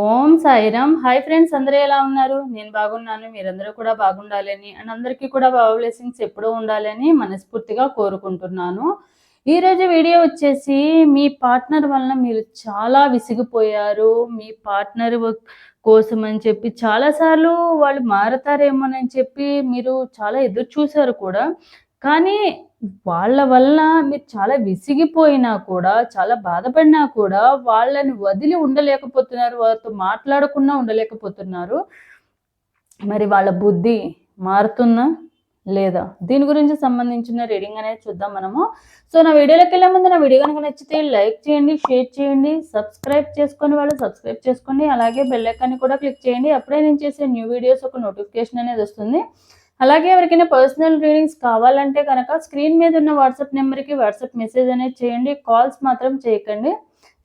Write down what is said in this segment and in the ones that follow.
ఓం Sairam. Hi friends అందరూ ఎలా ఉన్నారు? నేను బాగున్నాను మీరందరూ కూడా బాగుండాలని అండ్ అందరికీ కూడా బాబా బ్లెస్సింగ్స్ ఎప్పుడూ ఉండాలని మనస్ఫూర్తిగా కోరుకుంటున్నాను. ఈరోజు వీడియో వచ్చేసి మీ పార్ట్నర్ వలన మీరు చాలా విసిగిపోయారు. మీ పార్ట్నర్ కోసం అని చెప్పి చాలాసార్లు వాళ్ళు మారతారేమోనని చెప్పి మీరు చాలా ఎదురు చూశారు కూడా. కానీ వాళ్ళ వల్ల మీరు చాలా విసిగిపోయినా కూడా చాలా బాధపడినా కూడా వాళ్ళని వదిలి ఉండలేకపోతున్నారు వాళ్ళతో మాట్లాడకుండా ఉండలేకపోతున్నారు. మరి వాళ్ళ బుద్ధి మారుతుందా లేదా? దీని గురించి సంబంధించిన రీడింగ్ అనేది చూద్దాం మనము. సో నా వీడియోలోకి వెళ్ళే ముందు నా వీడియో కనుక నచ్చితే లైక్ చేయండి షేర్ చేయండి సబ్స్క్రైబ్ చేసుకొని వాళ్ళు సబ్స్క్రైబ్ చేసుకోండి. అలాగే బెల్ ఐకాన్ని కూడా క్లిక్ చేయండి. అప్పుడే నేను చేసే న్యూ వీడియోస్ ఒక నోటిఫికేషన్ అనేది వస్తుంది. అలాగే ఎవరికైనా పర్సనల్ రీడింగ్స్ కావాలంటే కనుక స్క్రీన్ మీద ఉన్న వాట్సాప్ నెంబర్కి వాట్సాప్ మెసేజ్ అనేది చేయండి. కాల్స్ మాత్రం చేయకండి.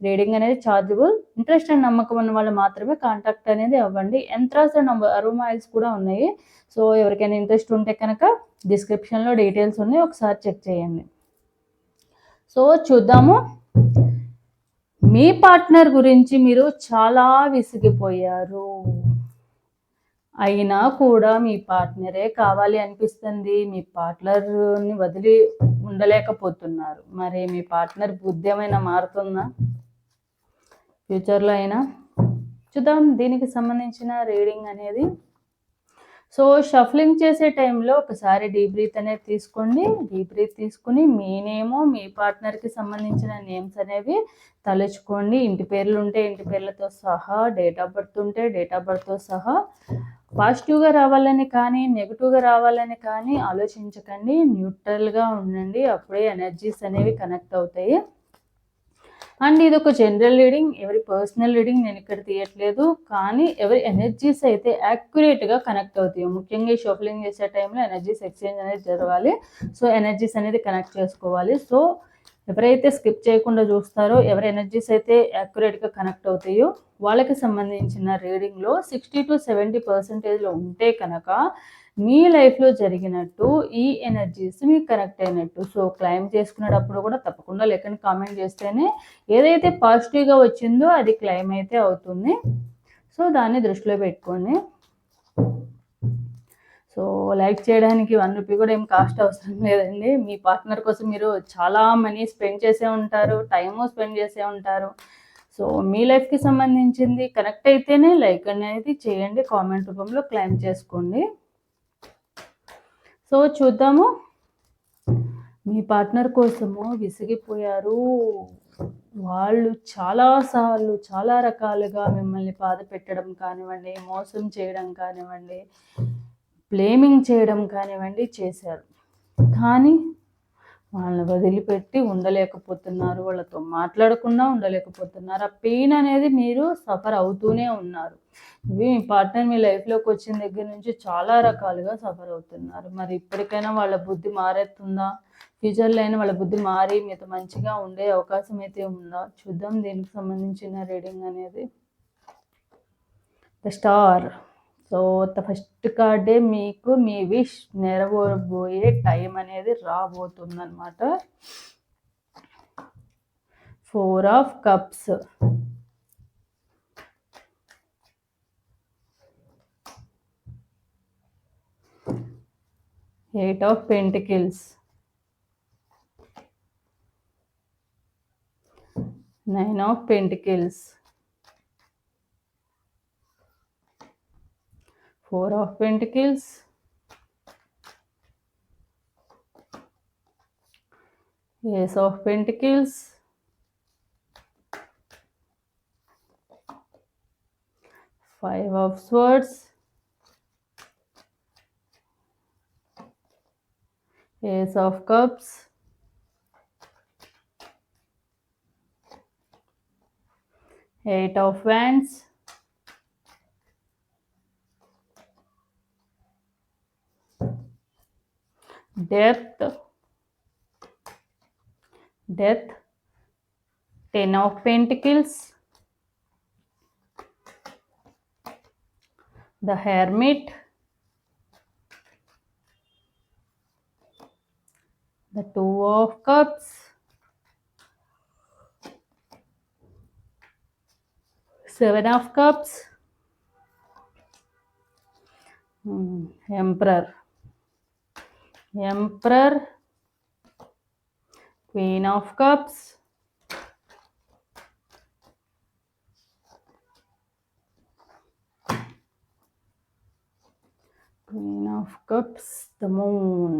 రీడింగ్ అనేది ఛార్జబుల్ ఇంట్రెస్ట్ అండ్ నమ్మకం ఉన్న వాళ్ళు మాత్రమే కాంటాక్ట్ అనేది అవ్వండి. ఎంత్రాస్ అండ్ అరోమాయిల్స్ కూడా ఉన్నాయి. సో ఎవరికైనా ఇంట్రెస్ట్ ఉంటే కనుక డిస్క్రిప్షన్లో డీటెయిల్స్ ఉన్నాయి. ఒకసారి చెక్ చేయండి. సో చూద్దాము. మీ పార్ట్నర్ గురించి మీరు చాలా విసిగిపోయారు. అయినా కూడా మీ పార్ట్నరే కావాలి అనిపిస్తుంది. మీ పార్ట్నర్ని వదిలి ఉండలేకపోతున్నారు. మరి మీ పార్ట్నర్ బుద్ధి ఏమైనా మారుతుందా? ఫ్యూచర్లో అయినా? చూద్దాం. దీనికి సంబంధించిన రీడింగ్ అనేది. సో షఫ్లింగ్ చేసే టైంలో ఒకసారి డీప్ బ్రీత్ అనేది తీసుకోండి. డీప్ బ్రీత్ తీసుకుని మీ నేమో మీ పార్ట్నర్కి సంబంధించిన నేమ్స్ అనేవి తలుచుకోండి. ఇంటి పేర్లు ఉంటే ఇంటి పేర్లతో సహా డేట్ ఆఫ్ బర్త్ ఉంటే డేట్ ఆఫ్ బర్త్తో సహా. పాజిటివ్గా రావాలని కానీ నెగిటివ్గా రావాలని కానీ ఆలోచించకండి. న్యూట్రల్గా ఉండండి. అప్పుడే ఎనర్జీస్ అనేవి కనెక్ట్ అవుతాయి. అండ్ ఇది ఒక జనరల్ రీడింగ్. ఎవరి పర్సనల్ రీడింగ్ నేను ఇక్కడ తీయట్లేదు. కానీ ఎవరి ఎనర్జీస్ అయితే యాక్యురేట్గా కనెక్ట్ అవుతాయి ముఖ్యంగా ఈ చేసే టైంలో ఎనర్జీస్ ఎక్స్చేంజ్ అనేది జరగాలి. సో ఎనర్జీస్ అనేది కనెక్ట్ చేసుకోవాలి. సో ఎవరైతే స్కిప్ చేయకుండా చూస్తారో ఎవరి ఎనర్జీస్ అయితే యాక్యురేట్గా కనెక్ట్ అవుతాయో వాళ్ళకి సంబంధించిన రీడింగ్లో సిక్స్టీ టు సెవెంటీ పర్సెంటేజ్లో ఉంటే కనుక మీ లైఫ్లో జరిగినట్టు ఈ ఎనర్జీస్ మీకు కనెక్ట్ అయినట్టు. సో క్లైమ్ చేసుకునేటప్పుడు కూడా తప్పకుండా లెక్కని కామెంట్ చేస్తేనే ఏదైతే పాజిటివ్గా వచ్చిందో అది క్లైమ్ అయితే అవుతుంది. సో దాన్ని దృష్టిలో పెట్టుకోండి సో లైక్ చేయడానికి వన్ రూపీ కూడా ఏం కాస్ట్ అవసరం లేదండి. మీ పార్ట్నర్ కోసం మీరు చాలా మనీ స్పెండ్ చేసే ఉంటారు టైము స్పెండ్ చేసే ఉంటారు. సో మీ లైఫ్కి సంబంధించింది కనెక్ట్ అయితేనే లైక్ అనేది చేయండి కామెంట్ రూపంలో క్లైమ్ చేసుకోండి. సో చూద్దాము. మీ పార్ట్నర్ కోసము విసిగిపోయారు. వాళ్ళు చాలాసార్లు చాలా రకాలుగా మిమ్మల్ని బాధ పెట్టడం కానివ్వండి మోసం చేయడం కానివ్వండి బ్లేమింగ్ చేయడం కానివ్వండి చేశారు. కానీ వాళ్ళని వదిలిపెట్టి ఉండలేకపోతున్నారు. వాళ్ళతో మాట్లాడకుండా ఉండలేకపోతున్నారు. ఆ పెయిన్ అనేది మీరు సఫర్ అవుతూనే ఉన్నారు. ఇవి మీ పార్ట్నర్ మీ లైఫ్లోకి వచ్చిన దగ్గర నుంచి చాలా రకాలుగా సఫర్ అవుతున్నారు. మరి ఇప్పటికైనా వాళ్ళ బుద్ధి మారేస్తుందా? ఫ్యూచర్లో అయినా వాళ్ళ బుద్ధి మారి మీతో మంచిగా ఉండే అవకాశం అయితే ఉందా? చూద్దాం. దీనికి సంబంధించిన రీడింగ్ అనేది ద స్టార్. సో ఫస్ట్ కార్డే మీకు మీ విష్ నెరవేరబోయే టైం అనేది రాబోతుంది అనమాట four of cups eight of pentacles nine of pentacles four of pentacles. Ace of pentacles. Five of swords. Ace of cups. Eight of wands death. Death. Ten of pentacles. The hermit. The two of cups. Seven of cups. Hmm, emperor. Emperor queen of cups Queen of Cups, the Moon.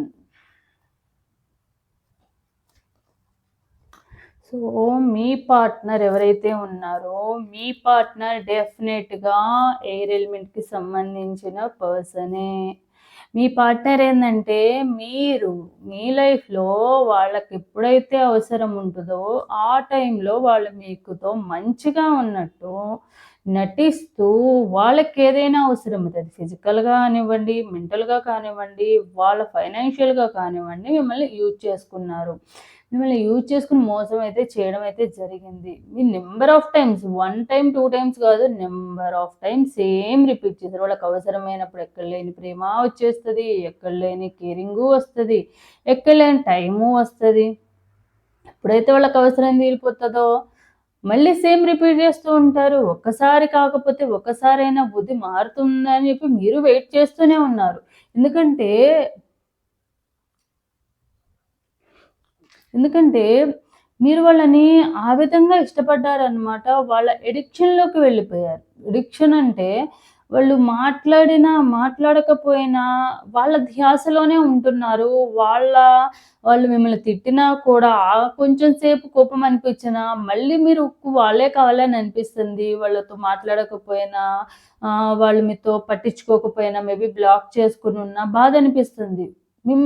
So me partner ఎవరైతే ఉన్నారో మీ partner డెఫినెట్గా air ఎలిమెంట్కి సంబంధించిన పర్సనే మీ partner ఏంటంటే మీరు మీ లైఫ్లో వాళ్ళకి ఎప్పుడైతే అవసరం ఉంటుందో ఆ టైంలో వాళ్ళు మీకుతో మంచిగా ఉన్నట్టు నటిస్తూ వాళ్ళకి ఏదైనా అవసరం ఉంటుంది. ఫిజికల్గా కానివ్వండి మెంటల్గా కానివ్వండి వాళ్ళ ఫైనాన్షియల్గా కానివ్వండి మిమ్మల్ని యూజ్ చేసుకున్నారు. మిమ్మల్ని యూజ్ చేసుకుని మోసం అయితే చేయడం అయితే జరిగింది. మీ number of times one time two times కాదు number of times same repeat చేశారు. వాళ్ళకి అవసరమైనప్పుడు ఎక్కడ లేని ప్రేమ వచ్చేస్తుంది ఎక్కడ లేని కేరింగు వస్తుంది ఎక్కడ లేని టైము వస్తుంది. ఎప్పుడైతే వాళ్ళకి అవసరం తీరిపోతుందో మళ్ళీ సేమ్ రిపీట్ చేస్తూ ఉంటారు. ఒక్కసారి కాకపోతే ఒక్కసారైనా బుద్ధి మారుతుందని చెప్పి మీరు వెయిట్ చేస్తూనే ఉన్నారు. ఎందుకంటే ఎందుకంటే మీరు వాళ్ళని ఆ విధంగా ఇష్టపడ్డారనమాట వాళ్ళ ఎడిక్షన్లోకి వెళ్ళిపోయారు. ఎడిక్షన్ అంటే వాళ్ళు మాట్లాడినా మాట్లాడకపోయినా వాళ్ళ ధ్యాసలోనే ఉంటున్నారు. వాళ్ళ వాళ్ళు మిమ్మల్ని తిట్టినా కూడా కొంచెం సేపు కోపం అనిపించినా మళ్ళీ మీరు వాళ్ళే కావాలని అనిపిస్తుంది. వాళ్ళతో మాట్లాడకపోయినా వాళ్ళు మీతో పట్టించుకోకపోయినా మేబీ బ్లాక్ చేసుకుని ఉన్నా బాధ అనిపిస్తుంది.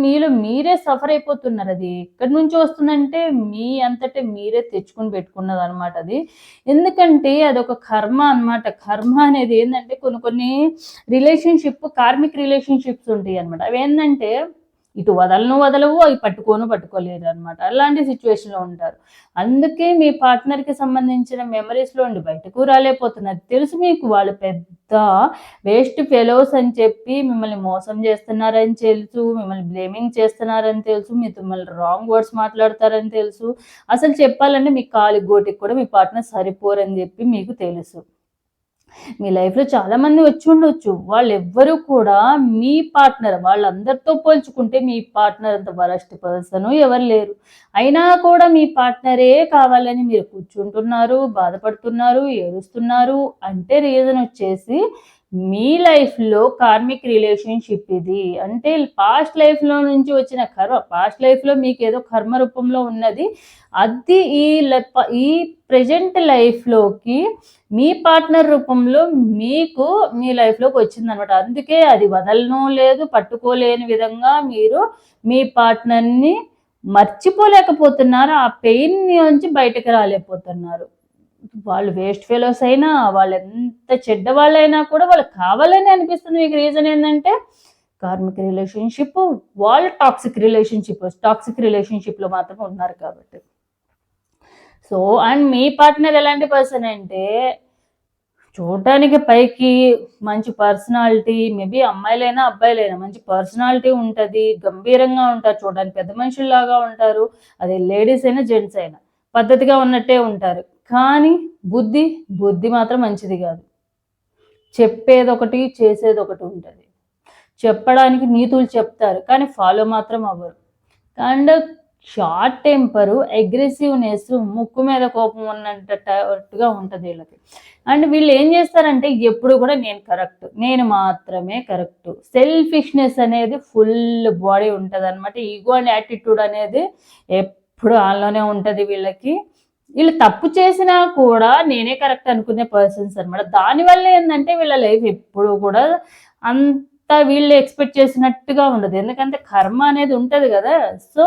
మీలో మీరే సఫర్ అయిపోతున్నారు అది. ఎక్కడి నుంచి వస్తుందంటే మీ అంతటే మీరే తెచ్చుకొని పెట్టుకున్నది అనమాట అది. ఎందుకంటే అదొక కర్మ అనమాట కర్మ అనేది ఏంటంటే కొన్ని కొన్ని రిలేషన్షిప్ కార్మిక్ రిలేషన్షిప్స్ ఉంటాయి అనమాట అవి ఏంటంటే ఇటు వదలను వదలవు అవి పట్టుకోను పట్టుకోలేరు అనమాట అలాంటి సిచ్యువేషన్లో ఉంటారు. అందుకే మీ పార్ట్నర్కి సంబంధించిన మెమరీస్లో ఉండి బయటకు రాలేకపోతున్నారు. తెలుసు మీకు వాళ్ళు పెద్ద వేస్ట్ ఫెలోస్ అని చెప్పి మిమ్మల్ని మోసం చేస్తున్నారని తెలుసు మిమ్మల్ని బ్లేమింగ్ చేస్తున్నారని తెలుసు మీ మిమ్మల్ని రాంగ్ వర్డ్స్ మాట్లాడతారని తెలుసు. అసలు చెప్పాలంటే మీ కాలి గోటికి కూడా మీ పార్ట్నర్ సరిపోరని చెప్పి మీకు తెలుసు. మీ లైఫ్లో చాలామంది వచ్చి ఉండొచ్చు. వాళ్ళు ఎవ్వరూ కూడా మీ పార్ట్నర్ వాళ్ళందరితో పోల్చుకుంటే మీ పార్ట్నర్ అంత వరస్ట్ పర్సన్ ఎవరు లేరు. అయినా కూడా మీ పార్ట్నరే కావాలని మీరు కూర్చుంటున్నారు బాధపడుతున్నారు ఏడుస్తున్నారు అంటే రీజన్ వచ్చేసి మీ లైఫ్లో కార్మిక్ రిలేషన్షిప్ ఇది. అంటే పాస్ట్ లైఫ్లో నుంచి వచ్చిన కర్మ పాస్ట్ లైఫ్లో మీకు ఏదో కర్మ రూపంలో ఉన్నది. అది ఈ ఈ ప్రజెంట్ లైఫ్లోకి మీ పార్ట్నర్ రూపంలో మీకు మీ లైఫ్లోకి వచ్చిందనమాట. అందుకే అది వదలను లేదు పట్టుకోలేని విధంగా మీరు మీ పార్ట్నర్ని మర్చిపోలేకపోతున్నారు. ఆ పెయిన్ నుంచి బయటకు రాలేకపోతున్నారు. వాళ్ళు వేస్ట్ ఫెలోస్ అయినా వాళ్ళు ఎంత చెడ్డ వాళ్ళైనా కూడా వాళ్ళకి కావాలని అనిపిస్తుంది. మీకు రీజన్ ఏంటంటే కార్మిక రిలేషన్షిప్ వాళ్ళు టాక్సిక్ రిలేషన్షిప్ టాక్సిక్ రిలేషన్షిప్లో మాత్రమే ఉన్నారు కాబట్టి. సో అండ్ మీ పార్ట్నర్ ఎలాంటి పర్సన్ అంటే చూడటానికి పైకి మంచి పర్సనాలిటీ మేబీ అమ్మాయిలైనా అబ్బాయిలైనా మంచి పర్సనాలిటీ ఉంటుంది గంభీరంగా ఉంటారు చూడడానికి పెద్ద మనుషుల్లాగా ఉంటారు అది లేడీస్ అయినా జెంట్స్ అయినా పద్ధతిగా ఉన్నట్టే ఉంటారు. కానీ బుద్ధి బుద్ధి మాత్రం మంచిది కాదు. చెప్పేది ఒకటి చేసేది ఒకటి ఉంటుంది. చెప్పడానికి నీతులు చెప్తారు కానీ ఫాలో మాత్రం అవ్వరు. అండ్ షార్ట్ టెంపరు అగ్రెసివ్నెస్ ముక్కు మీద కోపం ఉన్నట్టుగా ఉంటుంది వీళ్ళకి. అండ్ వీళ్ళు ఏం చేస్తారంటే ఎప్పుడు కూడా నేను కరెక్ట్ నేను మాత్రమే కరెక్ట్. సెల్ఫిష్నెస్ అనేది ఫుల్ బాడీ ఉంటుంది అనమాట ఈగో అండ్ యాటిట్యూడ్ అనేది ఎప్పుడు ఆన్లోనే ఉంటుంది వీళ్ళకి. వీళ్ళు తప్పు చేసినా కూడా నేనే కరెక్ట్ అనుకునే పర్సన్స్ అనమాట దానివల్ల ఏంటంటే వీళ్ళ లైఫ్ ఎప్పుడు కూడా అంత వీళ్ళు ఎక్స్పెక్ట్ చేసినట్టుగా ఉండదు. ఎందుకంటే కర్మ అనేది ఉంటుంది కదా. సో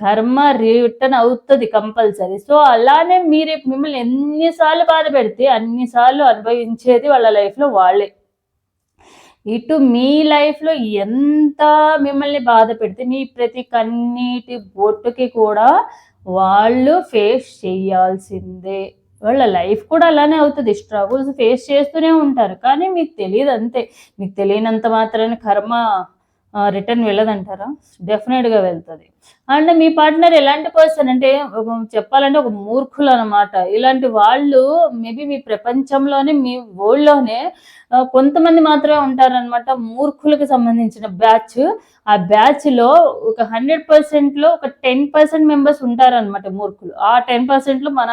కర్మ రిటర్న్ అవుతుంది కంపల్సరీ సో అలానే మీరు మిమ్మల్ని ఎన్నిసార్లు బాధ పెడితే అన్నిసార్లు అనుభవించేది వాళ్ళ లైఫ్లో వాళ్ళే. ఇటు మీ లైఫ్లో ఎంత మిమ్మల్ని బాధ పెడితే మీ ప్రతి కన్నీటి బొట్టుకి కూడా వాళ్ళు ఫేస్ చేయాల్సిందే. వాళ్ళ లైఫ్ కూడా అలానే అవుతుంది. స్ట్రగుల్స్ ఫేస్ చేస్తూనే ఉంటారు. కానీ మీకు తెలియదు అంతే. మీకు తెలియనంత మాత్రాన్ని కర్మ రిటర్న్ వెళ్ళదంటారా? డెఫినెట్గా వెళ్తుంది. అండ్ మీ పార్ట్నర్ ఎలాంటి పర్సన్ అంటే చెప్పాలంటే ఒక మూర్ఖులు అనమాట ఇలాంటి వాళ్ళు మేబీ మీ ప్రపంచంలోనే మీ వరల్డ్లోనే కొంతమంది మాత్రమే ఉంటారనమాట మూర్ఖులకు సంబంధించిన బ్యాచ్ ఆ బ్యాచ్లో ఒక హండ్రెడ్ పర్సెంట్లో ఒక టెన్ పర్సెంట్ మెంబర్స్ ఉంటారనమాట మూర్ఖులు. ఆ టెన్ పర్సెంట్లో మన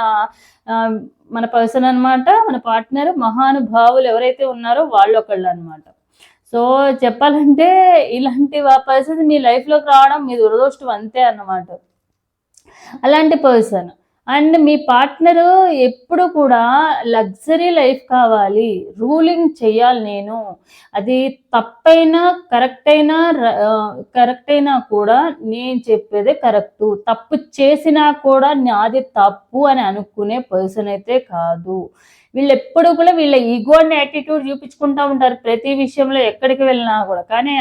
మన పర్సన్ అన్నమాట మన పార్ట్నర్ మహానుభావులు ఎవరైతే ఉన్నారో వాళ్ళు ఒకళ్ళు అనమాట సో చెప్పాలంటే ఇలాంటి పర్సన్ మీ లైఫ్లోకి రావడం మీ దురదృష్టం అంతే అన్నమాట. అలాంటి పర్సన్ అండ్ మీ పార్ట్నర్ ఎప్పుడు కూడా లగ్జరీ లైఫ్ కావాలి. రూలింగ్ చేయాలి నేను. అది తప్పైనా కరెక్ట్ అయినా కరెక్ట్ అయినా కూడా నేను చెప్పేదే కరెక్ట్ తప్పు చేసినా కూడా నాది తప్పు అని అనుకునే పర్సన్ అయితే కాదు. వీళ్ళు ఎప్పుడు కూడా వీళ్ళ ఈగో అండ్ యాటిట్యూడ్ చూపించుకుంటా ఉంటారు. ప్రతి విషయంలో ఎక్కడికి వెళ్ళినా కూడా. కానీ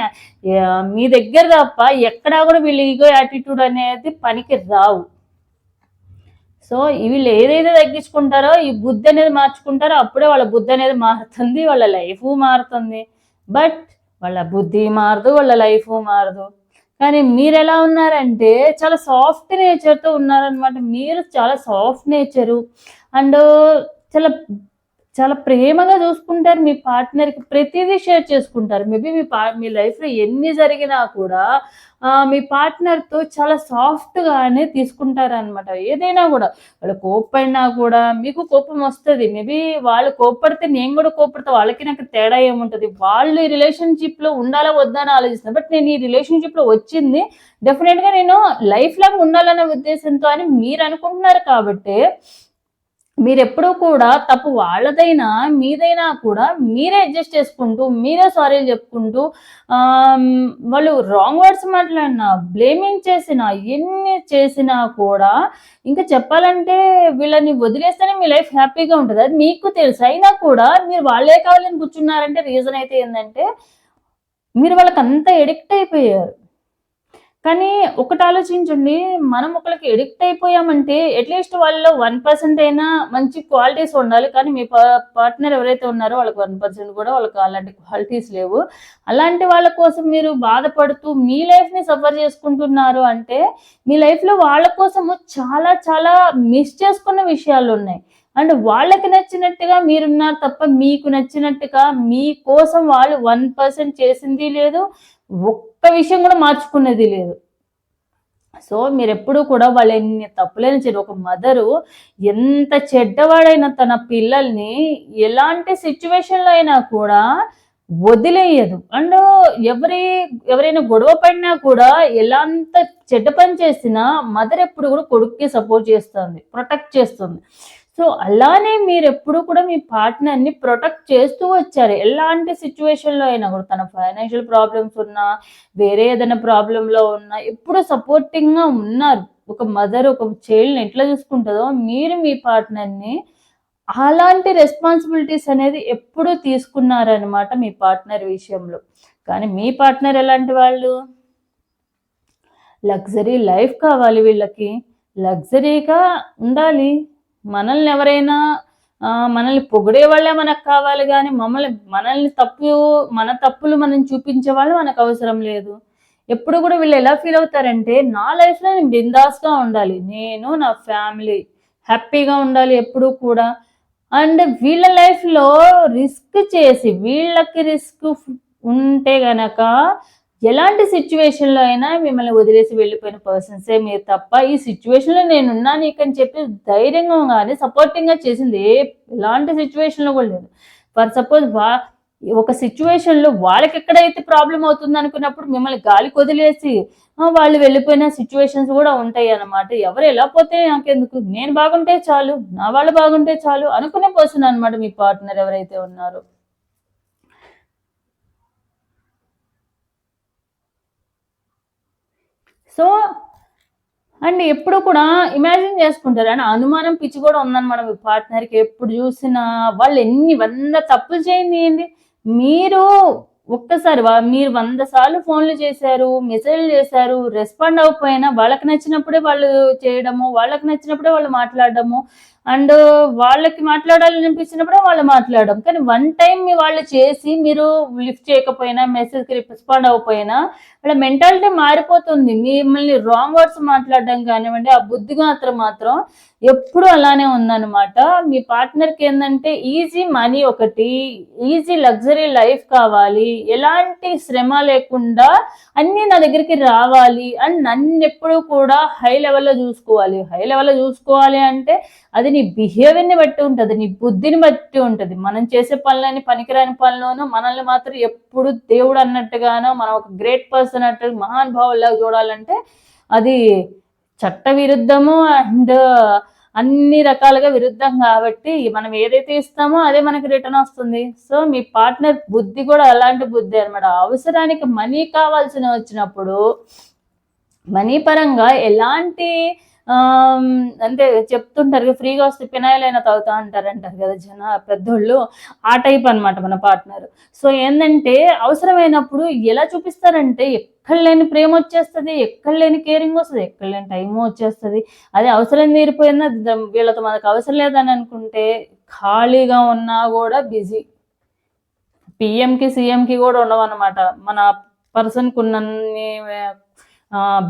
మీ దగ్గర తప్ప ఎక్కడా కూడా వీళ్ళ ఈగో యాటిట్యూడ్ అనేది పనికి రావు. సో వీళ్ళు ఏదైతే తగ్గించుకుంటారో ఈ బుద్ధి అనేది మార్చుకుంటారో అప్పుడే వాళ్ళ బుద్ధి అనేది మారుతుంది వాళ్ళ లైఫ్ మారుతుంది. బట్ వాళ్ళ బుద్ధి మారదు వాళ్ళ లైఫ్ మారదు. కానీ మీరు ఎలా ఉన్నారంటే చాలా సాఫ్ట్ నేచర్తో ఉన్నారనమాట మీరు చాలా సాఫ్ట్ నేచరు. అండ్ చాలా చాలా ప్రేమగా చూసుకుంటారు మీ పార్ట్నర్కి ప్రతిదీ షేర్ చేసుకుంటారు. మేబీ మీ పా మీ లైఫ్లో ఎన్ని జరిగినా కూడా మీ పార్ట్నర్తో చాలా సాఫ్ట్గానే తీసుకుంటారనమాట ఏదైనా కూడా వాళ్ళు కోప్పడినా కూడా మీకు కోపం వస్తుంది. మేబీ వాళ్ళు కోప్పడితే నేను కూడా కోప్పడితే వాళ్ళకి నాకు తేడా ఏముంటుంది? వాళ్ళు ఈ రిలేషన్షిప్లో ఉండాలా వద్దా అని ఆలోచిస్తాను బట్ నేను ఈ రిలేషన్షిప్లో వచ్చింది డెఫినెట్గా నేను లైఫ్ లాంగ్ ఉండాలనే ఉద్దేశంతో అని మీరు అనుకుంటున్నారు కాబట్టి మీరెప్పుడూ కూడా తప్పు వాళ్ళదైనా మీదైనా కూడా మీరే అడ్జస్ట్ చేసుకుంటూ మీరే సారీ చెప్పుకుంటూ వాళ్ళు రాంగ్ వర్డ్స్ మాట్లాడినా బ్లేమింగ్ చేసినా ఎన్ని చేసినా కూడా ఇంకా చెప్పాలంటే వీళ్ళని వదిలేస్తేనే మీ లైఫ్ హ్యాపీగా ఉంటుంది. అది మీకు తెలుసు. అయినా కూడా మీరు వాళ్ళే కావాలని కూర్చున్నారంటే రీజన్ అయితే ఏంటంటే మీరు వాళ్ళకి అంత ఎడిక్ట్ అయిపోయారు. కానీ ఒకటి ఆలోచించండి మనం ఒకరికి ఎడిక్ట్ అయిపోయామంటే అట్లీస్ట్ వాళ్ళలో వన్ పర్సెంట్ అయినా మంచి క్వాలిటీస్ ఉండాలి. కానీ మీ పార్ట్నర్ ఎవరైతే ఉన్నారో వాళ్ళకి వన్ పర్సెంట్ కూడా వాళ్ళకి అలాంటి క్వాలిటీస్ లేవు. అలాంటి వాళ్ళ కోసం మీరు బాధపడుతూ మీ లైఫ్ని సఫర్ చేసుకుంటున్నారు అంటే మీ లైఫ్లో వాళ్ళ కోసము చాలా చాలా మిస్ చేసుకున్న విషయాలు ఉన్నాయి. అండ్ వాళ్ళకి నచ్చినట్టుగా మీరున్నారు తప్ప మీకు నచ్చినట్టుగా మీ కోసం వాళ్ళు వన్ పర్సెంట్ చేసింది లేదు. ఒక్క విషయం కూడా మార్చుకునేది లేదు. సో మీరు ఎప్పుడూ కూడా వాళ్ళు ఎన్ని తప్పులైనా చెడు ఒక మదరు ఎంత చెడ్డవాడైనా తన పిల్లల్ని ఎలాంటి సిచ్యువేషన్లో అయినా కూడా వదిలేయదు. అండ్ ఎవరి ఎవరైనా గొడవ పడినా కూడా ఎలాంత చెడ్డ పని చేసినా మదర్ ఎప్పుడు కూడా కొడుక్కి సపోర్ట్ చేస్తుంది ప్రొటెక్ట్ చేస్తుంది. సో అలానే మీరు ఎప్పుడు కూడా మీ పార్ట్నర్ని ప్రొటెక్ట్ చేస్తూ వచ్చారు. ఎలాంటి సిచ్యువేషన్లో అయినా కూడా తన ఫైనాన్షియల్ ప్రాబ్లమ్స్ ఉన్నా వేరే ఏదైనా ప్రాబ్లంలో ఉన్నా ఎప్పుడు సపోర్టింగ్గా ఉన్నారు. ఒక మదర్ ఒక చైల్డ్ని ఎట్లా చూసుకుంటుందో మీరు మీ పార్ట్నర్ని అలాంటి రెస్పాన్సిబిలిటీస్ అనేది ఎప్పుడు తీసుకున్నారనమాట మీ పార్ట్నర్ విషయంలో. కానీ మీ పార్ట్నర్ ఎలాంటి వాళ్ళు? లగ్జరీ లైఫ్ కావాలి వీళ్ళకి. లగ్జరీగా ఉండాలి. మనల్ని ఎవరైనా మనల్ని పొగిడే వాళ్ళే మనకు కావాలి కానీ మమ్మల్ని మనల్ని తప్పు మన తప్పులు మనం చూపించే వాళ్ళు మనకు అవసరం లేదు. ఎప్పుడు కూడా వీళ్ళు ఎలా ఫీల్ అవుతారంటే నా లైఫ్లో నేను బిందాస్గా ఉండాలి. నేను నా ఫ్యామిలీ హ్యాపీగా ఉండాలి ఎప్పుడు కూడా. అండ్ వీళ్ళ లైఫ్లో రిస్క్ చేసి వీళ్ళకి రిస్క్ ఉంటే గనక ఎలాంటి సిచ్యువేషన్లో అయినా మిమ్మల్ని వదిలేసి వెళ్ళిపోయిన పర్సన్సే మీరు తప్ప ఈ సిచ్యువేషన్లో నేను ఉన్నాను నీకు అని చెప్పి ధైర్యంగా కానీ సపోర్టింగ్గా చేసింది ఏ ఎలాంటి సిచ్యువేషన్లో కూడా లేదు. ఫర్ సపోజ్ వా ఒక సిచ్యువేషన్లో వాళ్ళకి ఎక్కడైతే ప్రాబ్లం అవుతుంది అనుకున్నప్పుడు మిమ్మల్ని గాలికి వదిలేసి వాళ్ళు వెళ్ళిపోయిన సిచ్యువేషన్స్ కూడా ఉంటాయి అన్నమాట. ఎవరు ఎలా పోతే నాకెందుకు? నేను బాగుంటే చాలు నా వాళ్ళు బాగుంటే చాలు అనుకునే పర్సన్ అనమాట మీ పార్ట్నర్ ఎవరైతే ఉన్నారో. సో అండ్ ఎప్పుడు కూడా ఇమాజిన్ చేసుకుంటారు. అండ్ అనుమానం పిచ్చి కూడా ఉందన్నమాట మీ పార్ట్నర్కి. ఎప్పుడు చూసినా వాళ్ళు ఎన్ని వంద తప్పులు చేయండి మీరు ఒక్కసారి మీరు వంద సార్లు ఫోన్లు చేశారు మెసేజ్లు చేశారు రెస్పాండ్ అవ్వకపోయినా వాళ్ళకి నచ్చినప్పుడే వాళ్ళు చేయడము వాళ్ళకి నచ్చినప్పుడే వాళ్ళు మాట్లాడడము అండ్ వాళ్ళకి మాట్లాడాలని అనిపించినప్పుడు వాళ్ళు మాట్లాడడం. కానీ వన్ టైం మీ వాళ్ళు చేసి మీరు లిఫ్ట్ చేయకపోయినా మెసేజ్కి రెస్పాండ్ అవ్వకపోయినా వాళ్ళ మెంటాలిటీ మారిపోతుంది. మిమ్మల్ని రాంగ్ వర్డ్స్ మాట్లాడడం కానివ్వండి ఆ బుద్ధి మాత్రం మాత్రం ఎప్పుడు అలానే ఉందన్నమాట. మీ పార్ట్నర్కి ఏంటంటే ఈజీ మనీ ఒకటి ఈజీ లగ్జరీ లైఫ్ కావాలి ఎలాంటి శ్రమ లేకుండా అన్నీ నా దగ్గరికి రావాలి అండ్ నన్ను ఎప్పుడు కూడా హై లెవెల్లో చూసుకోవాలి. హై లెవెల్లో చూసుకోవాలి అంటే అది నీ బిహేవియర్ని బట్టి ఉంటుంది నీ బుద్ధిని బట్టి ఉంటుంది. మనం చేసే పనులని పనికిరాని పనిలోనూ మనల్ని మాత్రం ఎప్పుడు దేవుడు అన్నట్టుగానో మనం ఒక గ్రేట్ పర్సన్ అన్నట్టు మహానుభావుల్లాగా చూడాలంటే అది చట్ట విరుద్ధము అండ్ అన్ని రకాలుగా విరుద్ధం కాబట్టి మనం ఏదైతే ఇస్తామో అదే మనకి రిటర్న్ వస్తుంది. సో మీ పార్ట్నర్ బుద్ధి కూడా అలాంటి బుద్ధి అనమాట అవసరానికి మనీ కావాల్సిన వచ్చినప్పుడు మనీ పరంగా ఎలాంటి అంటే చెప్తుంటారు కదా, ఫ్రీగా వస్తే పినాయిల్ అయినా తాగుతా అంటారు అంటారు కదా జన పెద్దోళ్ళు. ఆ టైప్ అన్నమాట మన పార్ట్నర్. సో ఏంటంటే అవసరమైనప్పుడు ఎలా చూపిస్తారంటే ఎక్కడ లేని ప్రేమ వచ్చేస్తుంది ఎక్కడ లేని కేరింగ్ వస్తుంది ఎక్కడ లేని టైం వచ్చేస్తుంది. అదే అవసరం తీరిపోయిందా వీళ్ళతో మనకు అవసరం లేదని అనుకుంటే ఖాళీగా ఉన్నా కూడా బిజీ. పిఎంకి సీఎంకి కూడా ఉండవన్నమాట. మన పర్సన్కి ఉన్నన్ని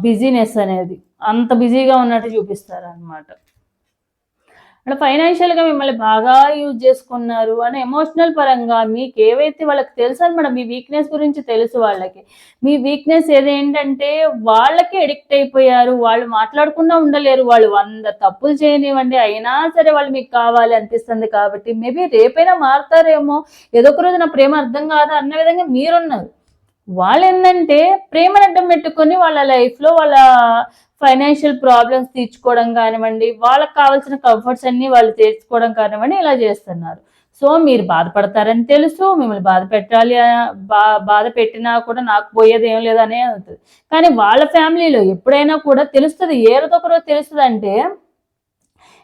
బిజీనెస్ అనేది. అంత బిజీగా ఉన్నట్టు చూపిస్తారు అనమాట అంటే ఫైనాన్షియల్గా మిమ్మల్ని బాగా యూజ్ చేసుకున్నారు అని ఎమోషనల్ పరంగా మీకు ఏవైతే వాళ్ళకి తెలుసు అనమాట మీ వీక్నెస్ గురించి తెలుసు వాళ్ళకి. మీ వీక్నెస్ ఏదేంటంటే వాళ్ళకి ఎడిక్ట్ అయిపోయారు వాళ్ళు మాట్లాడకుండా ఉండలేరు వాళ్ళు వంద తప్పులు చేయనివ్వండి అయినా సరే వాళ్ళు మీకు కావాలి అనిపిస్తుంది కాబట్టి మేబీ రేపైనా మారుతారేమో ఏదో ఒక రోజు నా ప్రేమ అర్థం కాదా అన్న విధంగా మీరున్నారు. వాళ్ళు ఏంటంటే ప్రేమను అడ్డం పెట్టుకొని వాళ్ళ లైఫ్లో వాళ్ళ ఫైనాన్షియల్ ప్రాబ్లమ్స్ తీర్చుకోవడం కానివ్వండి వాళ్ళకి కావాల్సిన కంఫర్ట్స్ అన్ని వాళ్ళు తీర్చుకోవడం కానివ్వండి ఇలా చేస్తున్నారు. సో మీరు బాధపడతారని తెలుసు మిమ్మల్ని బాధ పెట్టాలి బా బాధ పెట్టినా కూడా నాకు పోయేది ఏం లేదనే అవుతుంది కానీ వాళ్ళ ఫ్యామిలీలో ఎప్పుడైనా కూడా తెలుస్తుంది ఏదో తెలుస్తుంది అంటే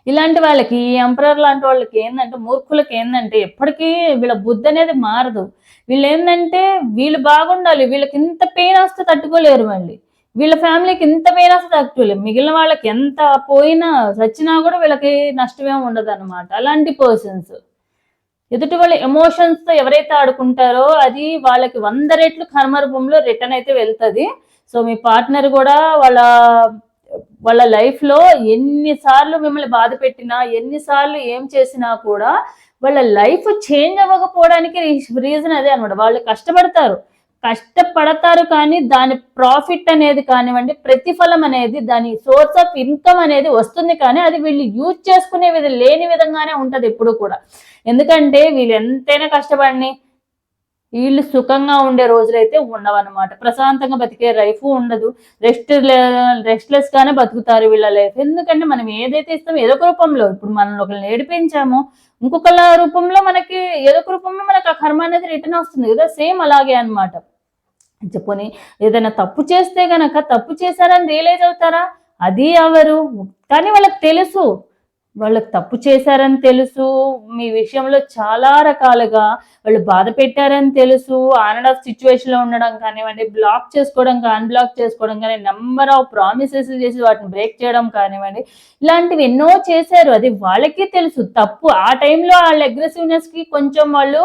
ఇలాంటి వాళ్ళకి ఎంపరర్ లాంటి వాళ్ళకి ఏంటంటే మూర్ఖులకి ఏంటంటే ఎప్పటికీ వీళ్ళ బుద్ధి అనేది మారదు. వీళ్ళు ఏంటంటే వీళ్ళు బాగుండాలి వీళ్ళకి ఇంత పెయిన్ వస్తే తట్టుకోలేరు మళ్ళీ. వీళ్ళ ఫ్యామిలీకి ఇంత పెయిన్ వస్తే తట్టుకోలేరు మిగిలిన వాళ్ళకి ఎంత పోయినా చచ్చినా కూడా వీళ్ళకి నష్టమేం ఉండదు అనమాట అలాంటి పర్సన్స్ ఎదుటి వాళ్ళ ఎమోషన్స్తో ఎవరైతే ఆడుకుంటారో అది వాళ్ళకి వంద రెట్లు కర్మ రూపంలో రిటర్న్ అయితే వెళ్తుంది. సో మీ పార్ట్నర్ కూడా వాళ్ళ వాళ్ళ లైఫ్లో ఎన్నిసార్లు మిమ్మల్ని బాధ పెట్టినా ఎన్నిసార్లు ఏం చేసినా కూడా వాళ్ళ లైఫ్ చేంజ్ అవ్వకపోవడానికి రీజన్ అదే అనమాట వాళ్ళు కష్టపడతారు. కష్టపడతారు కానీ దాని ప్రాఫిట్ అనేది కానివ్వండి ప్రతిఫలం అనేది దాని సోర్స్ ఆఫ్ ఇన్కమ్ అనేది వస్తుంది కానీ అది వీళ్ళు యూజ్ చేసుకునే విధ లేని విధంగానే ఉంటుంది ఎప్పుడు కూడా. ఎందుకంటే వీళ్ళు ఎంతైనా కష్టపడిని వీళ్ళు సుఖంగా ఉండే రోజులైతే ఉండవన్నమాట. ప్రశాంతంగా బతికే లైఫ్ ఉండదు. రెస్ట్ రెస్ట్లెస్ గానే బతుకుతారు వీళ్ళ లైఫ్ ఎందుకంటే మనం ఏదైతే ఇస్తామో ఏదో ఒక రూపంలో ఇప్పుడు మనం ఒకరిని ఏడిపించామో ఇంకొకళ్ళ రూపంలో మనకి ఏదో ఒక రూపంలో మనకి ఆ కర్మ అనేది రిటర్న్ వస్తుంది కదా సేమ్ అలాగే అన్నమాట. చెప్పుకొని ఏదైనా తప్పు చేస్తే గనక తప్పు చేశారని రియలైజ్ అవుతారా? అది ఎవరు? కానీ వాళ్ళకి తెలుసు. వాళ్ళకి తప్పు చేశారని తెలుసు మీ విషయంలో చాలా రకాలుగా వాళ్ళు బాధ పెట్టారని తెలుసు ఆన్ అండ్ ఆఫ్ సిచ్యువేషన్లో ఉండడం కానివ్వండి బ్లాక్ చేసుకోవడం కానీ అన్బ్లాక్ చేసుకోవడం కానీ నెంబర్ ఆఫ్ ప్రామిసెస్ చేసి వాటిని బ్రేక్ చేయడం కానివ్వండి ఇలాంటివి ఎన్నో చేశారు. అది వాళ్ళకి తెలుసు. తప్పు ఆ టైంలో వాళ్ళ అగ్రెసివ్నెస్కి కొంచెం వాళ్ళు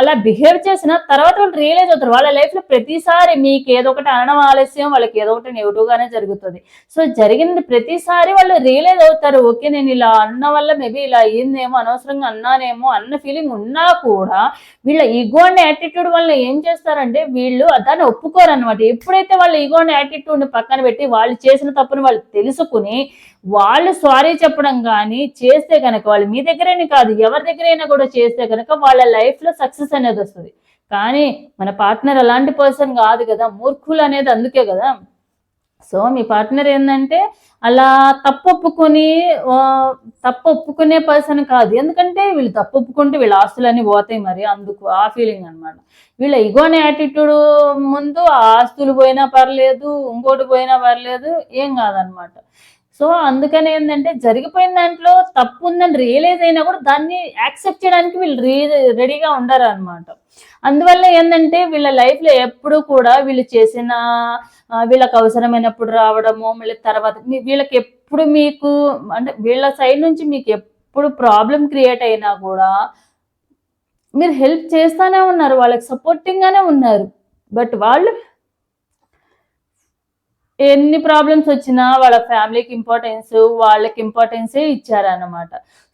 అలా బిహేవ్ చేసిన తర్వాత వాళ్ళు రియలైజ్ అవుతారు. వాళ్ళ లైఫ్లో ప్రతిసారి మీకు ఏదో ఒకటి అనడం ఆలస్యం వాళ్ళకి ఏదో ఒకటి నెగిటివ్ గానే జరుగుతుంది. సో జరిగింది ప్రతిసారి వాళ్ళు రియలైజ్ అవుతారు. ఓకే నేను ఇలా అన్న వల్ల మేబీ ఇలా అయ్యిందేమో అనవసరంగా అన్నానేమో అన్న ఫీలింగ్ ఉన్నా కూడా వీళ్ళ ఈగో అండ్ యాటిట్యూడ్ వల్ల ఏం చేస్తారంటే వీళ్ళు దాన్ని ఒప్పుకోరు అనమాట ఎప్పుడైతే వాళ్ళ ఈగో అండ్ యాటిట్యూడ్ని పక్కన పెట్టి వాళ్ళు చేసిన తప్పుని వాళ్ళు తెలుసుకుని వాళ్ళు సారీ చెప్పడం కానీ చేస్తే కనుక వాళ్ళు మీ దగ్గరైనా కాదు ఎవరి దగ్గరైనా కూడా చేస్తే కనుక వాళ్ళ లైఫ్లో సక్సెస్ అనేది వస్తుంది. కానీ మన పార్ట్నర్ అలాంటి పర్సన్ కాదు కదా మూర్ఖులు అనేది అందుకే కదా. సో మీ పార్ట్నర్ ఏంటంటే అలా తప్పు ఒప్పుకొని తప్పు ఒప్పుకునే పర్సన్ కాదు. ఎందుకంటే వీళ్ళు తప్పు ఒప్పుకుంటే వీళ్ళ ఆస్తులన్నీ పోతాయి మరి అందుకు ఆ ఫీలింగ్ అన్నమాట. వీళ్ళ ఇగోనే యాటిట్యూడ్ ముందు ఆ ఆస్తులు పోయినా పర్లేదు ఇంకోటి పోయినా పర్లేదు ఏం కాదనమాట సో అందుకని ఏంటంటే జరిగిపోయిన దాంట్లో తప్పు ఉందని రియలైజ్ అయినా కూడా దాన్ని యాక్సెప్ట్ చేయడానికి వీళ్ళు రీ రెడీగా ఉండరు అనమాట అందువల్ల ఏంటంటే వీళ్ళ లైఫ్లో ఎప్పుడు కూడా వీళ్ళు చేసిన వీళ్ళకి అవసరమైనప్పుడు రావడము మళ్ళీ తర్వాత మీ- వీళ్ళకి ఎప్పుడు మీకు అంటే వీళ్ళ సైడ్ నుంచి మీకు ఎప్పుడు ప్రాబ్లం క్రియేట్ అయినా కూడా మీరు హెల్ప్ చేస్తానే ఉన్నారు వాళ్ళకి సపోర్టింగ్గానే ఉన్నారు. బట్ వాళ్ళు ఎన్ని ప్రాబ్లమ్స్ వచ్చినా వాళ్ళ ఫ్యామిలీకి ఇంపార్టెన్స్ వాళ్ళకి ఇంపార్టెన్సే ఇచ్చారన్నమాట.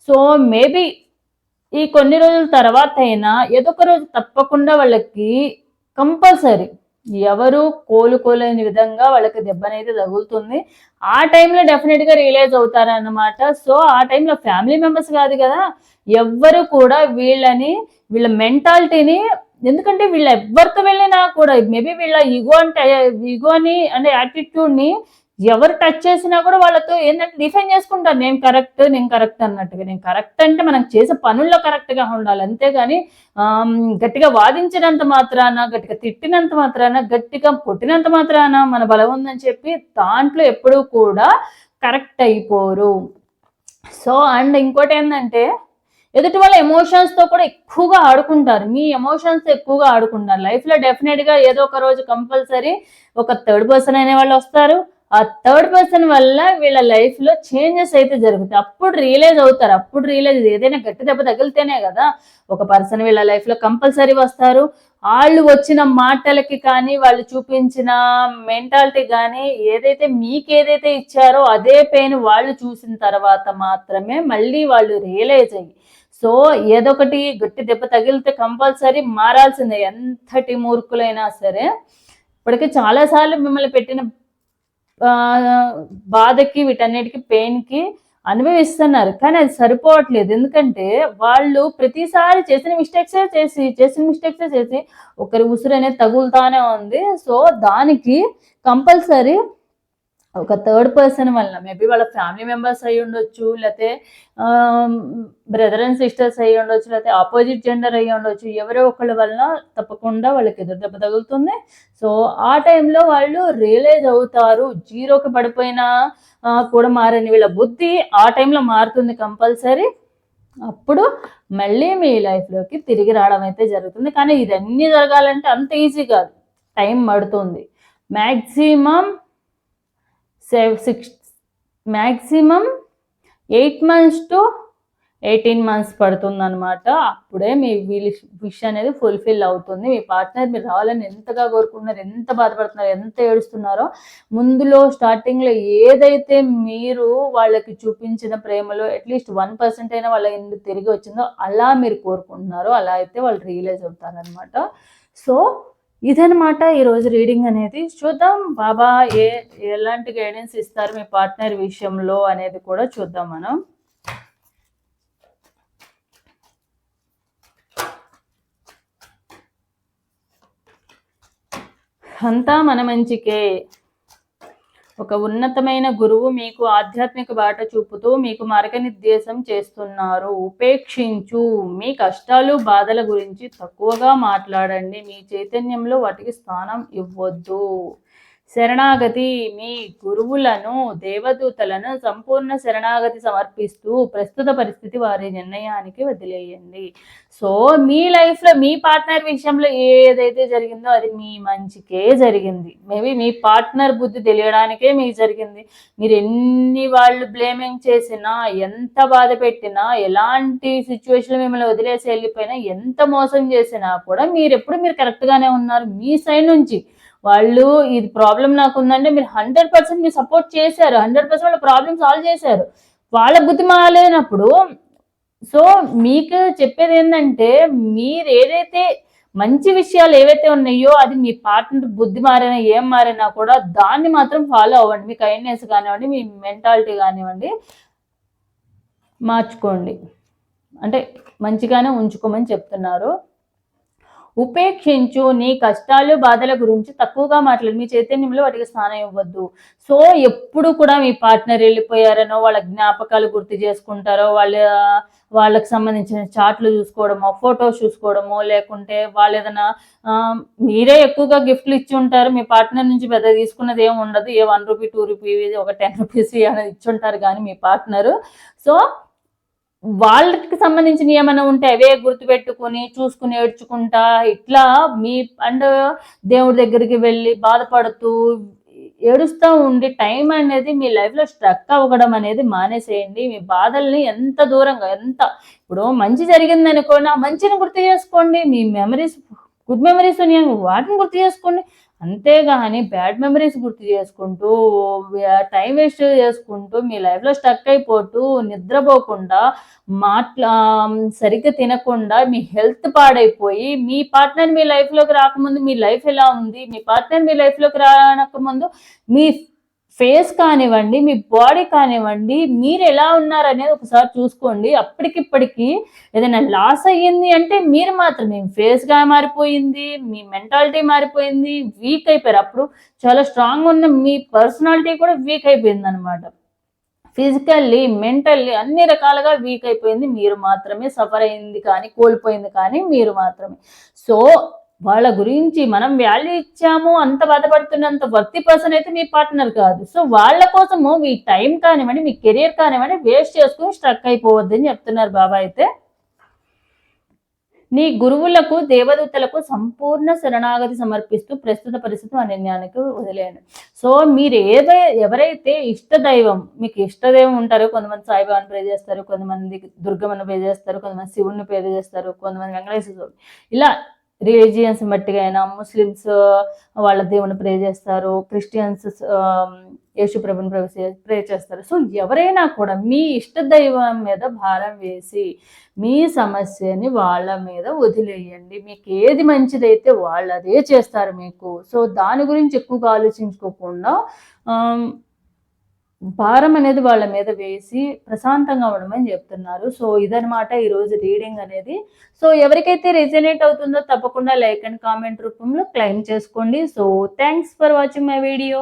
సో మేబీ ఈ కొన్ని రోజుల తర్వాత అయినా ఏదో ఒక రోజు తప్పకుండా వాళ్ళకి కంపల్సరీ ఎవరు కోలుకోలేని విధంగా వాళ్ళకి దెబ్బ అనేది తగులుతుంది. ఆ టైంలో డెఫినెట్గా రియలైజ్ అవుతారన్నమాట. సో ఆ టైంలో ఫ్యామిలీ మెంబర్స్ కాదు కదా ఎవ్వరు కూడా వీళ్ళని వీళ్ళ మెంటాలిటీని ఎందుకంటే వీళ్ళ ఎవరితో వెళ్ళినా కూడా మేబీ వీళ్ళ ఈగో అంటే ఈగోని అంటే యాటిట్యూడ్ని ఎవరు టచ్ చేసినా కూడా వాళ్ళతో ఏంటంటే డిఫైన్ చేసుకుంటారు. నేను కరెక్ట్ నేను కరెక్ట్ అన్నట్టుగా. నేను కరెక్ట్ అంటే మనం చేసే పనుల్లో కరెక్ట్గా ఉండాలి. అంతేగాని గట్టిగా వాదించినంత మాత్రాన గట్టిగా తిట్టినంత మాత్రాన గట్టిగా కొట్టినంత మాత్రాన మన బలం ఉందని చెప్పి దాంట్లో ఎప్పుడూ కూడా కరెక్ట్ అయిపోరు. సో అండ్ ఇంకోటి ఏంటంటే ఎదుటి వాళ్ళ ఎమోషన్స్తో కూడా ఎక్కువగా ఆడుకుంటారు. మీ ఎమోషన్స్ ఎక్కువగా ఆడుకుంటారు. లైఫ్లో డెఫినెట్గా ఏదో ఒక రోజు కంపల్సరీ ఒక థర్డ్ పర్సన్ అనే వాళ్ళు వస్తారు. ఆ థర్డ్ పర్సన్ వల్ల వీళ్ళ లైఫ్లో చేంజెస్ అయితే జరుగుతాయి. అప్పుడు రియలైజ్ అవుతారు. అప్పుడు రియలైజ్ ఏదైనా గట్టి దెబ్బ తగిలితేనే కదా ఒక పర్సన్ వీళ్ళ లైఫ్లో కంపల్సరీ వస్తారు. వాళ్ళు వచ్చిన మాటలకి కానీ వాళ్ళు చూపించిన మెంటాలిటీ కానీ ఏదైతే మీకు ఏదైతే ఇచ్చారో అదే పెయిన్ వాళ్ళు చూసిన తర్వాత మాత్రమే మళ్ళీ వాళ్ళు రియలైజ్ అయ్యి సో ఏదొకటి గట్టి దెబ్బ తగిలితే కంపల్సరీ మారాల్సిందే ఎంతటి మూర్ఖులైనా సరే. ఇప్పటికీ చాలాసార్లు మిమ్మల్ని పెట్టిన బాధకి వీటన్నిటికి పెయిన్కి అనుభవిస్తున్నారు. కానీ అది సరిపోవట్లేదు. ఎందుకంటే వాళ్ళు ప్రతిసారి చేసిన మిస్టేక్సే చేసి చేసిన మిస్టేక్సే చేసి ఒకరి ఉసురు అనేది తగులుతానే ఉంది. సో దానికి కంపల్సరీ ఒక థర్డ్ పర్సన్ వల్ల. మేబీ వాళ్ళ ఫ్యామిలీ మెంబర్స్ అయి ఉండొచ్చు లేకపోతే బ్రదర్ అండ్ సిస్టర్స్ అయి ఉండొచ్చు లేకపోతే ఆపోజిట్ జెండర్ అయి ఉండొచ్చు. ఎవరో ఒకళ్ళ వలన తప్పకుండా వాళ్ళకి ఎదురు దెబ్బ తగులుతుంది. సో ఆ టైంలో వాళ్ళు రియలైజ్ అవుతారు జీరోకి పడిపోయినా కూడా మారని వీళ్ళ బుద్ధి ఆ టైంలో మారుతుంది కంపల్సరీ. అప్పుడు మళ్ళీ మీ లైఫ్లోకి తిరిగి రావడం అయితే జరుగుతుంది. కానీ ఇదన్నీ జరగాలంటే అంత ఈజీ కాదు. టైం పడుతుంది. Maximum సెవ్ six maximum eight months to eighteen months పడుతుంది అనమాట అప్పుడే మీ విష్ విష్ అనేది ఫుల్ఫిల్ అవుతుంది. మీ పార్ట్నర్ మీరు రావాలని ఎంతగా కోరుకుంటున్నారు ఎంత బాధపడుతున్నారు ఎంత ఏడుస్తున్నారో ముందులో స్టార్టింగ్లో ఏదైతే మీరు వాళ్ళకి చూపించిన ప్రేమలో అట్లీస్ట్ వన్ పర్సెంట్ అయినా వాళ్ళ ఎందుకు తిరిగి వచ్చిందో అలా మీరు కోరుకుంటున్నారో. అలా అయితే వాళ్ళు రియలైజ్ అవుతారనమాట సో ఇదనమాట ఈరోజు రీడింగ్ అనేది. చూద్దాం బాబా ఏ ఎలాంటి గైడెన్స్ ఇస్తారు మీ పార్ట్నర్ విషయంలో అనేది కూడా చూద్దాం మనం. అంతా మన మంచికే. ఒక ఉన్నతమైన గురువు మీకు ఆధ్యాత్మిక బాట చూపుతూ మీకు మార్గనిర్దేశం చేస్తున్నారు. ఉపేక్షించు. మీ కష్టాలు బాధల గురించి తక్కువగా మాట్లాడండి. మీ చైతన్యంలో వాటికి స్థానం ఇవ్వద్దు. శరణాగతి. మీ గురువులను దేవదూతలను సంపూర్ణ శరణాగతి సమర్పిస్తూ ప్రస్తుత పరిస్థితి వారి నిర్ణయానికి వదిలేయండి. సో మీ లైఫ్లో మీ పార్ట్నర్ విషయంలో ఏదైతే జరిగిందో అది మీ మంచికే జరిగింది. మేబీ మీ పార్ట్నర్ బుద్ధి తెలియడానికే మీకు జరిగింది. మీరు ఎన్ని వాళ్ళు బ్లేమింగ్ చేసినా ఎంత బాధ పెట్టినా ఎలాంటి సిచ్యువేషన్ మిమ్మల్ని వదిలేసి వెళ్ళిపోయినా ఎంత మోసం చేసినా కూడా మీరు ఎప్పుడు మీరు కరెక్ట్గానే ఉన్నారు. మీ సైడ్ నుంచి వాళ్ళు ఇది ప్రాబ్లం నాకు ఉందంటే మీరు హండ్రెడ్ పర్సెంట్ మీరు సపోర్ట్ చేశారు. హండ్రెడ్ పర్సెంట్ వాళ్ళ ప్రాబ్లమ్ సాల్వ్ చేశారు. వాళ్ళ బుద్ధి మారలేనప్పుడు సో మీకు చెప్పేది ఏంటంటే మీరు ఏదైతే మంచి విషయాలు ఏవైతే ఉన్నాయో అది మీ పార్ట్నర్ బుద్ధి మారినా ఏం మారినా కూడా దాన్ని మాత్రం ఫాలో అవ్వండి. మీ కైండ్నెస్ కానివ్వండి మీ మెంటాలిటీ కానివ్వండి. మార్చుకోండి. అంటే మంచిగానే ఉంచుకోమని చెప్తున్నారు. ఉపేక్షించు నీ కష్టాలు బాధల గురించి తక్కువగా మాట్లాడు. మీ చైతన్యంలో వాటికి స్థానం ఇవ్వద్దు. సో ఎప్పుడు కూడా మీ పార్ట్నర్ వెళ్ళిపోయారనో వాళ్ళ జ్ఞాపకాలు గుర్తు చేసుకుంటారో వాళ్ళ వాళ్ళకి సంబంధించిన చాట్లు చూసుకోవడమో ఫొటోస్ చూసుకోవడమో లేకుంటే వాళ్ళు ఏదైనా మీరే ఎక్కువగా గిఫ్ట్లు ఇచ్చి ఉంటారు. మీ పార్ట్నర్ నుంచి పెద్ద తీసుకున్నది ఏమి ఉండదు. ఏ వన్ రూపీ టూ రూపీ ఒక టెన్ రూపీస్ అనేది ఇచ్చి ఉంటారు కానీ మీ పార్ట్నర్. సో వాళ్ళకి సంబంధించిన ఏమైనా ఉంటే అవే గుర్తుపెట్టుకుని చూసుకుని ఏడ్చుకుంటా ఇట్లా మీ అండ్ దేవుడి దగ్గరికి వెళ్ళి బాధపడుతూ ఏడుస్తూ ఉండి టైం అనేది మీ లైఫ్లో స్ట్రక్ అవ్వడం అనేది మానేసేయండి. మీ బాధల్ని ఎంత దూరంగా ఎంత ఇప్పుడు మంచి జరిగింది అనుకోండి ఆ మంచిని గుర్తు చేసుకోండి. మీ మెమరీస్ గుడ్ మెమరీస్ ఉన్నాయి వాటిని గుర్తు చేసుకోండి. అంతేగాని బ్యాడ్ మెమరీస్ గుర్తు చేసుకుంటూ టైం వేస్ట్ చేసుకుంటూ మీ లైఫ్లో స్టక్ అయిపోతూ నిద్రపోకుండా మాట్లా సరిగ్గా తినకుండా మీ హెల్త్ పాడైపోయి మీ పార్ట్నర్ మీ లైఫ్లోకి రాకముందు మీ లైఫ్ ఎలా ఉంది మీ పార్ట్నర్ మీ లైఫ్లోకి రాకముందు మీ ఫేస్ కానివ్వండి మీ బాడీ కానివ్వండి మీరు ఎలా ఉన్నారు అనేది ఒకసారి చూసుకోండి. అప్పటికిప్పటికి ఏదైనా లాస్ అయ్యింది అంటే మీరు మాత్రమే ఫేస్గా మారిపోయింది మీ మెంటాలిటీ మారిపోయింది వీక్ అయిపోయారు. అప్పుడు చాలా స్ట్రాంగ్ ఉన్న మీ పర్సనాలిటీ కూడా వీక్ అయిపోయింది అనమాట ఫిజికల్లీ మెంటల్లీ అన్ని రకాలుగా వీక్ అయిపోయింది. మీరు మాత్రమే సఫర్ అయింది కానీ కోల్పోయింది కానీ మీరు మాత్రమే. సో వాళ్ళ గురించి మనం వాల్యూ ఇచ్చాము అంత బాధపడుతున్నంత వర్తి పర్సన్ అయితే మీ పార్ట్నర్ కాదు. సో వాళ్ళ కోసము మీ టైం కానివ్వండి మీ కెరియర్ కానివ్వండి వేస్ట్ చేసుకుని స్ట్రక్ అయిపోవద్దని చెప్తున్నారు బాబా అయితే. నీ గురువులకు దేవదూతలకు సంపూర్ణ శరణాగతి సమర్పిస్తూ ప్రస్తుత పరిస్థితి అనన్యానికి వదిలేయండి. సో మీరు ఏదై ఎవరైతే ఇష్ట దైవం మీకు ఇష్ట దైవం ఉంటారో కొంతమంది సాయిబాబాని ప్రే చేస్తారు కొంతమంది దుర్గమ్మను ప్రే చేస్తారు కొంతమంది శివుడిని ప్రే చేస్తారు కొంతమంది వెంకటేశ్వర స్వామి ఇలా రిలీజియన్స్ బట్టిగా అయినా ముస్లిమ్స్ వాళ్ళ దేవుని ప్రే చేస్తారు క్రిస్టియన్స్ యేసు ప్రభుని ప్రే చేస్తారు. సో ఎవరైనా కూడా మీ ఇష్ట దైవం మీద భారం వేసి మీ సమస్యని వాళ్ళ మీద వదిలేయండి. మీకు ఏది మంచిదైతే వాళ్ళు అదే చేస్తారు మీకు. సో దాని గురించి ఎక్కువగా ఆలోచించుకోకుండా భారం అనేది వాళ్ళ మీద వేసి ప్రశాంతంగా ఉండమని చెప్తున్నారు. సో ఇదనమాట ఈరోజు రీడింగ్ అనేది. సో ఎవరికైతే రిజనేట్ అవుతుందో తప్పకుండా లైక్ అండ్ కామెంట్ రూపంలో క్లైమ్ చేసుకోండి. So thanks for watching my video.